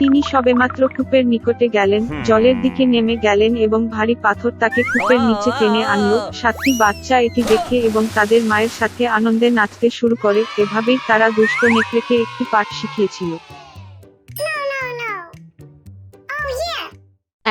তিনি সবেমাত্র কূপের নিকটে গেলেন জলের দিকে নেমে গেলেন এবং ভারী পাথর তাকে কূপের নিচে টেনে আনলো। সাতটি বাচ্চা এটি দেখে এবং তাদের মায়ের সাথে আনন্দে নাচতে শুরু করে। এভাবেই তারা দুষ্ট নেকড়েকে একটি পাঠ শিখিয়েছিল।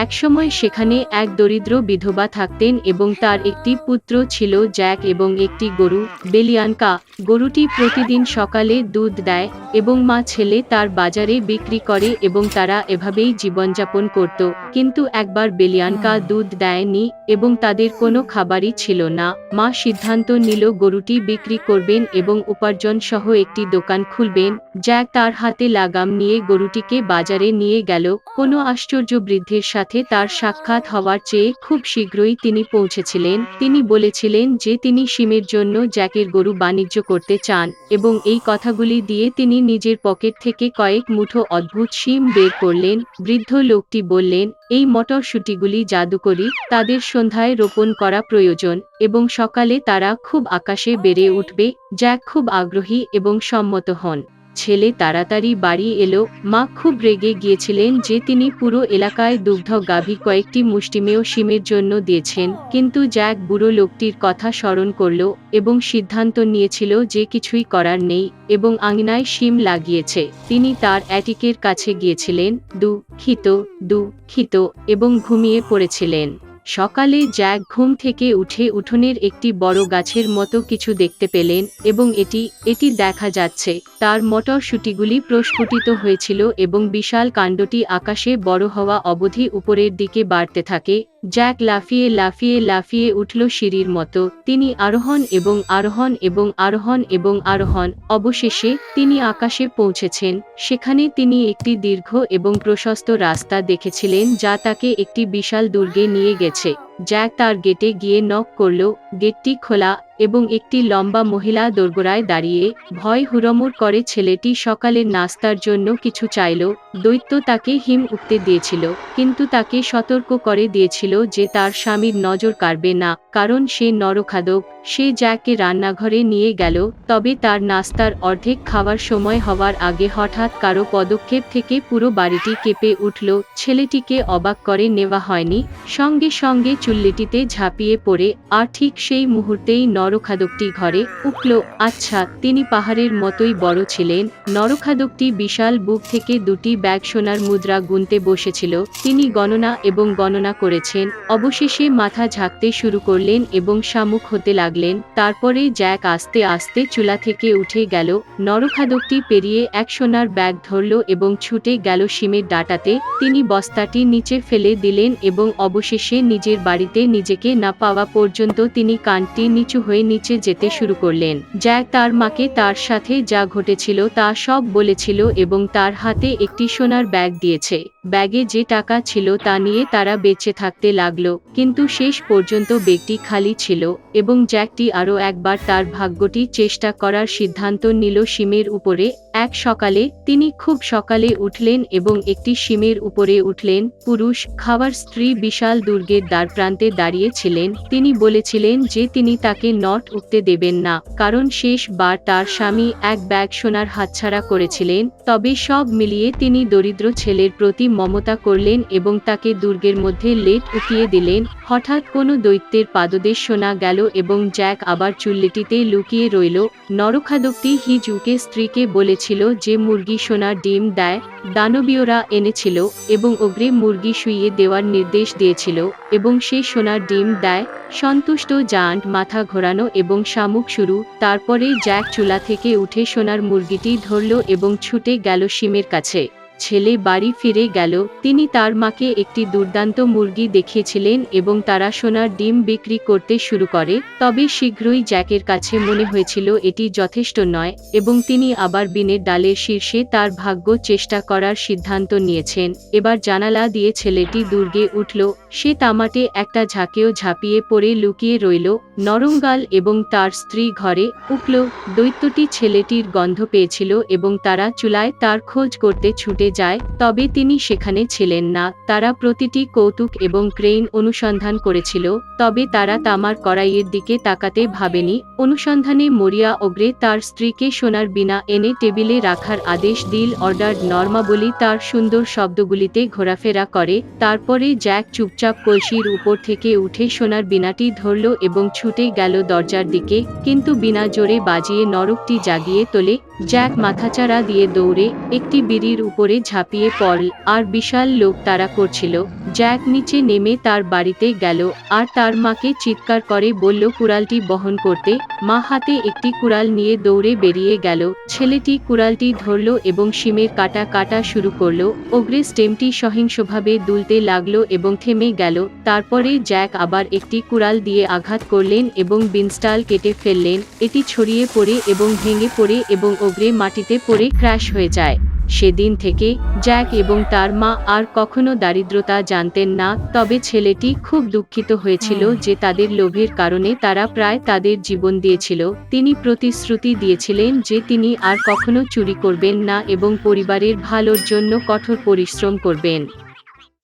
একসময় সেখানে এক দরিদ্র বিধবা থাকতেন এবং তার একটি পুত্র ছিল জ্যাক এবং একটি গরু, বেলিয়ানকা। গরুটি প্রতিদিন সকালে দুধ দেয় এবং মা ছেলে তার বাজারে বিক্রি করে এবং তারা এভাবেই জীবনযাপন করত। কিন্তু একবার বেলিয়ানকা দুধ দেয়নি এবং তাদের কোনো খাবারই ছিল না। মা সিদ্ধান্ত নিল গরুটি বিক্রি করবেন এবং উপার্জন সহ একটি দোকান খুলবেন। জ্যাক তার হাতে লাগাম নিয়ে গরুটিকে বাজারে নিয়ে গেল। কোনো আশ্চর্য বৃদ্ধির সাথে তার সাক্ষাৎ হওয়ার চেয়ে খুব শীঘ্রই তিনি পৌঁছেছিলেন। তিনি বলেছিলেন যে তিনি শিমের জন্য জ্যাকের গরু বাণিজ্য করতে চান এবং এই কথাগুলি দিয়ে তিনি নিজের পকেট থেকে কয়েক মুঠো অদ্ভুত শিম বের করলেন। বৃদ্ধ লোকটি বললেন, এই মটরশুটিগুলি জাদুকরি, তাদের সন্ধ্যায় রোপণ করা প্রয়োজন এবং সকালে তারা খুব আকাশে বেড়ে উঠবে। জ্যাক খুব আগ্রহী এবং সম্মত হন। ছেলে তাড়াতাড়ি বাড়ি এলো। মা খুব রেগে গিয়েছিলেন যে তিনি পুরো এলাকায় দুগ্ধ গাভী কয়েকটি মুষ্টিমেয় শিমের জন্য দিয়েছেন। কিন্তু জ্যাক বুড়ো লোকটির কথা স্মরণ করল এবং সিদ্ধান্ত নিয়েছিল যে কিছুই করার নেই এবং আঙিনায় শিম লাগিয়েছে। তিনি তার অ্যাটিকের কাছে গিয়েছিলেন, দুঃখিত দুঃখিত এবং ঘুমিয়ে পড়েছিলেন। সকালে জ্যাক ঘুম থেকে উঠে উঠোনের একটি বড় গাছের মতো কিছু দেখতে পেলেন এবং এটি এটি দেখা যাচ্ছে, তার মটরশুটিগুলি প্রস্ফুটিত হয়েছিল এবং বিশাল কাণ্ডটি আকাশে বড় হওয়া অবধি উপরের দিকে বাড়তে থাকে জ্যাক লাফিয়ে লাফিয়ে লাফিয়ে উঠল সিঁড়ির মতো। তিনি আরোহণ এবং আরোহণ এবং আরোহণ এবং আরোহণ। অবশেষে তিনি আকাশে পৌঁছেছেন। সেখানে তিনি একটি দীর্ঘ এবং প্রশস্ত রাস্তা দেখেছিলেন যা তাকে একটি বিশাল দুর্গে নিয়ে গেছে। জ্যাক তার গেটে গিয়ে নক করল, গেটটি খোলা এবং একটি লম্বা মহিলা দোরগোড়ায় দাঁড়িয়ে ভয় হুড়মুড় করে ছেলেটি সকালের নাস্তার জন্য কিছু চাইল, দৈত্য তাকে হিম উঠতে দিয়েছিল, কিন্তু তাকে সতর্ক করে দিয়েছিল যে তার স্বামীর নজর কাড়বে না, কারণ সে নরখাদক, সে জ্যাককে রান্নাঘরে নিয়ে গেল, তবে তার নাস্তার অর্ধেক খাওয়ার সময় হওয়ার আগে হঠাৎ কারও পদক্ষেপ থেকে পুরো বাড়িটি কেঁপে উঠল, ছেলেটিকে অবাক করে নেওয়া হয়নি, সঙ্গে সঙ্গে চুল্লিটিতে ঝাঁপিয়ে পড়ে, আর ঠিক সেই মুহূর্তেই নরখাদকটি ঘরে উঠল আচ্ছা তিনি পাহাড়ের মতোই বড় ছিলেন। নরখাদকটি বিশাল বুক থেকে দুটি ব্যাগ সোনার মুদ্রা গুনতে বসেছিল। তিনি গণনা এবং গণনা করেছেন। অবশেষে মাথা ঝাঁকতে শুরু করলেন এবং শামুক হতে লাগলেন। তারপরে জ্যাক আস্তে আস্তে চুলা থেকে উঠে গেল। নরখাদকটি পেরিয়ে এক সোনার ব্যাগ ধরল এবং ছুটে গেল শিমের ডাটাতে। তিনি বস্তাটি নিচে ফেলে দিলেন এবং অবশেষে নিজের বাড়িতে নিজেকে না পাওয়া পর্যন্ত তিনি কানটি নিচু হয়ে নিচে যেতে শুরু করলেন। জ্যাক তার মাকে তার সাথে যা ঘটেছিল তা সব বলেছিল এবং তার হাতে একটি সোনার ব্যাগ দিয়েছে। ব্যাগে যে টাকা ছিল তা নিয়ে তারা বেঁচে থাকতে লাগল, কিন্তু শেষ পর্যন্ত ব্যাগটি খালি ছিল এবং জ্যাকটি আরও একবার তার ভাগ্যটি চেষ্টা করার সিদ্ধান্ত নিল শিমের উপরে। এক সকালে তিনি খুব সকালে উঠলেন এবং একটি শিমের উপরে উঠলেন, পুরুষ খাবার স্ত্রী বিশাল দুর্গের দ্বারপ্রান্তে দাঁড়িয়েছিলেন, তিনি বলেছিলেন যে তিনি তাকে নট উঠতে দেবেন না, কারণ শেষবার তার স্বামী এক ব্যাগ সোনার হাতছাড়া করেছিলেন, তবে সব মিলিয়ে তিনি দরিদ্র ছেলের প্রতি মমতা করলেন এবং তাকে দুর্গের মধ্যে লেট উঠিয়ে দিলেন। হঠাৎ কোনো দৈত্যের পাদদেশ শোনা গেল এবং জ্যাক আবার চুল্লিটিতে লুকিয়ে রইল। নরখাদকটি হিজুকে স্ত্রীকে বলেছিল যে মুরগি সোনার ডিম দেয়, দানবীয়রা এনেছিল এবং অগ্রে মুরগি শুইয়ে দেওয়ার নির্দেশ দিয়েছিল এবং সে সোনার ডিম দেয়। সন্তুষ্ট জান্ট মাথা ঘোরানো এবং শামুক শুরু তারপরে জ্যাক চুলা থেকে উঠে সোনার মুরগিটি ধরল এবং ছুটে গেল শিমের কাছে। ছেলে বাড়ি ফিরে গেল। তিনি তার মাকে একটি দুর্দান্ত মুরগি দেখিয়েছিলেন এবং তারা সোনার ডিম বিক্রি করতে শুরু করে। তবে শীঘ্রই জ্যাকের কাছে মনে হয়েছিল এটি যথেষ্ট নয় এবং তিনি আবার বিনের ডালের শীর্ষে তার ভাগ্য চেষ্টা করার সিদ্ধান্ত নিয়েছেন। এবার জানালা দিয়ে ছেলেটি দুর্গে উঠল। সে তামাটে একটা ঝাঁকেও ঝাঁপিয়ে পড়ে লুকিয়ে রইল। নরঙ্গাল এবং তার স্ত্রী ঘরে উঠল, দৈত্যটি ছেলেটির গন্ধ পেয়েছিল এবং তারা চুলায় তার খোঁজ করতে ছুটে যায়, তবে তিনি সেখানে ছিলেন না। তারা প্রতিটি কৌতুক এবং ক্রেইন অনুসন্ধান করেছিল, তবে তারা তামার কড়াইয়ের দিকে তাকাতে ভাবেনি। অনুসন্ধানে মরিয়া ওগ্রে তার স্ত্রীকে সোনার বিনা এনে টেবিলে রাখার আদেশ দিল অর্ডার নর্মাবলি তার সুন্দর শব্দগুলিতে ঘোরাফেরা করে, তারপরে জ্যাক চুপচাপ কলসির উপর থেকে উঠে সোনার বিনাটি ধরল এবং ছুটে ছুটে গেল দরজার দিকে, কিন্তু বিনা জোরে বাজিয়ে নরকটি জাগিয়ে তোলে, জ্যাক মাথাচাড়া দিয়ে দৌড়ে একটি বিড়ির উপরে ঝাঁপিয়ে পড়ল, আর বিশাল লোক তারা করছিল, জ্যাক নিচে নেমে তার বাড়িতে গেল, আর তার মাকে চিৎকার করে বলল, কুড়ালটি বহন করতে। মা হাতে একটি কুড়াল নিয়ে দৌড়ে বেরিয়ে গেল, ছেলেটি কুড়ালটি ধরল এবং শিমের কাটা কাটা শুরু করল, অগ্রে স্টেমটি সহিংসভাবে দুলতে লাগল এবং থেমে গেল, তারপরে জ্যাক আবার একটি কুড়াল দিয়ে আঘাত করলেন এবং বিনস্টাল কেটে ফেললেন এটি ছড়িয়ে পড়ে এবং ভেঙে পড়ে এবং অগ্রে মাটিতে পড়ে ক্র্যাশ হয়ে যায়। সেদিন থেকে জ্যাক এবং তার মা আর কখনো দারিদ্রতা জানতেন না তবে ছেলেটি খুব দুঃখিত হয়েছিল যে তাদের লোভের কারণে তারা প্রায় তাদের জীবন দিয়েছিল। তিনি প্রতিশ্রুতি দিয়েছিলেন যে তিনি আর কখনো চুরি করবেন না এবং পরিবারের ভালোর জন্য কঠোর পরিশ্রম করবেন।